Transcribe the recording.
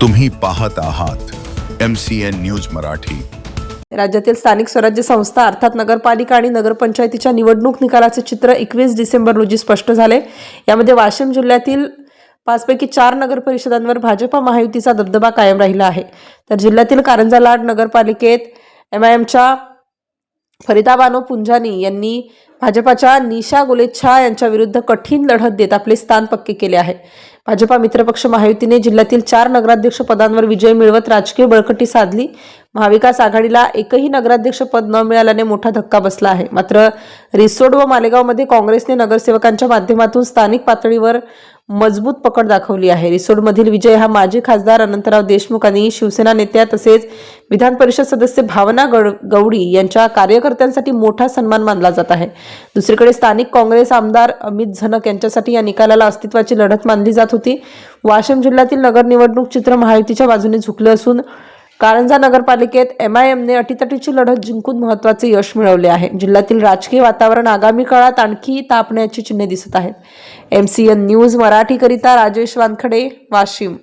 तुम्ही पाहत आहात M C N news Marathi. राज्यातील स्थानिक स्वराज्य संस्था अर्थात नगरपालिका आणि नगरपंचायतीच्या निवडणूक निकालाचे चित्र एकवीस डिसेंबर रोजी स्पष्ट झाले. यामध्ये वाशिम जिल्ह्यातील पाचपैकी चार नगर परिषदांवर भाजपा महायुतीचा दबदबा कायम राहिला आहे. तर जिल्ह्यातील कारंजा लाड नगरपालिकेत एम आय एमच्या फरिदाबानो पुंजानी यांनी भाजपाच्या निशा गुलेच्छा यांच्या विरुद्ध कठीण लढत देत आपले स्थान पक्के केले आहे. भाजपा मित्रपक्ष महायुतीने जिल्ह्यातील चार नगराध्यक्ष पदांवर विजय मिळवत राजकीय बळकटी साधली. महाविकास आघाडीला एकही नगराध्यक्ष पद न मिळाल्याने मोठा धक्का बसला आहे. मात्र रिसोड व मालेगावमध्ये काँग्रेसने नगरसेवकांच्या माध्यमातून स्थानिक पातळीवर मजबूत पकड दाखवली आहे. रिसोडमधील विजय हा माजी खासदार अनंतराव देशमुख आणि शिवसेना नेत्या तसेच विधान परिषद सदस्य भावना गड गवडी यांच्या कार्यकर्त्यांसाठी मोठा सन्मान मानला जात आहे. दुसरीकडे स्थानिक काँग्रेस आमदार अमित झनक यांच्यासाठी या निकालाला अस्तित्वाची लढत मानली जात होती. वाशिम जिल्ह्यातील नगर निवडणूक चित्र महायुतीच्या बाजूने झुकले असून कारंजा नगरपालिकेत एम आय एमने अटीतटीची लढत जिंकून महत्त्वाचे यश मिळवले आहे. जिल्ह्यातील राजकीय वातावरण आगामी काळात आणखी तापण्याची चिन्हे दिसत आहेत. एम सी एन न्यूज मराठीकरिता राजेश वानखडे वाशिम.